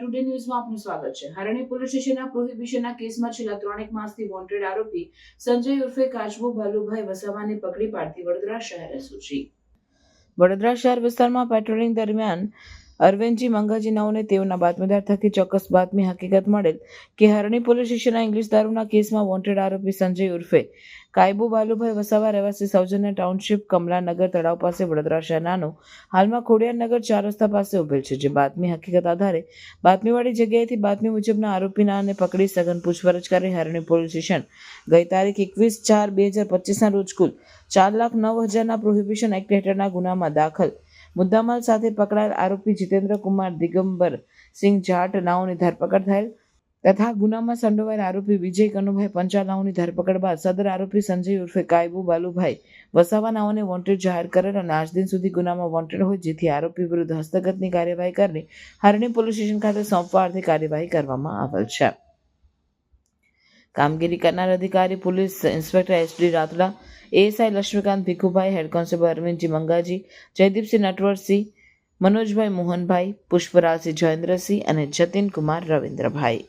Today ન્યૂઝમાં આપનું સ્વાગત છે. હરણી પોલીસ સ્ટેશનના પ્રોહિબિશનના કેસમાં છેલ્લા ત્રણેક માસથી વોન્ટેડ આરોપી સંજય ઉર્ફે કાચબો ભાલુભાઈ વસાવાને પકડી પાડતી વડોદરા શહેર એસઓજી વડોદરા શહેર વિસ્તારમાં પેટ્રોલિંગ દરમિયાન અરવિંદજી મંગાજી નાઓને તેઓના બાતમીદાર થકી ચોક્કસ બાતમી હકીકત મળેલ કે હરણી પોલીસ સ્ટેશનના ઇંગ્લિશ દારૂના કેસમાં વોન્ટેડ આરોપી સંજય ઉર્ફે કાયબુ બાલુભાઈ વસાવા રહેવાસી સૌજન્ય ટાઉનશીપ કમલાનગર તળાવ પાસે વડોદરા શહેરનાનું, હાલમાં ખોડિયારનગર ચાર રસ્તા પાસે ઉભેલ છે, જે બાતમી હકીકત આધારે બાતમીવાળી જગ્યાએથી બાતમી મુજબના આરોપીના અને પકડી સઘન પૂછપરછ કરી હરણી પોલીસ સ્ટેશન ગઈ તારીખ એકવીસ ચાર બે હજાર પચીસના રોજ કુલ ચાર લાખ નવ હજારના પ્રોહિબિશન એક્ટ હેઠળના ગુનામાં દાખલ મુદ્દામાલ સાથે પકડાયેલ આરોપી જીતેન્દ્ર કુમાર દિગંબર સિંહ જાટ નાઓની ધરપકડ થયેલ તથા ગુનામાં સંડોવાયેલ આરોપી વિજય કનુભાઈ પંચાલાઓની ધરપકડ બાદ સદર આરોપી સંજય ઉર્ફે કાયબુ બાલુભાઈ વસાવા નાઓને વોન્ટેડ જાહેર કરેલ અને આજ દિન સુધી ગુનામાં વોન્ટેડ હોય જેથી આરોપી વિરુદ્ધ હસ્તગતની કાર્યવાહી કરી હરણી પોલીસ સ્ટેશન ખાતે સોંપવા અર્થે કાર્યવાહી કરવામાં આવેલ છે. કામગીરી કરનાર અધિકારી, police inspector SD Ratla, ASI Laxmikant Bhikhubhai, head constable Arvindji Mangaji, Jaydeepsinh Natwarsinh, Manojbhai Mohanbhai, Pushparajsinh Jayendrasinh અને જતીન કુમાર રવિન્દ્રભાઈ.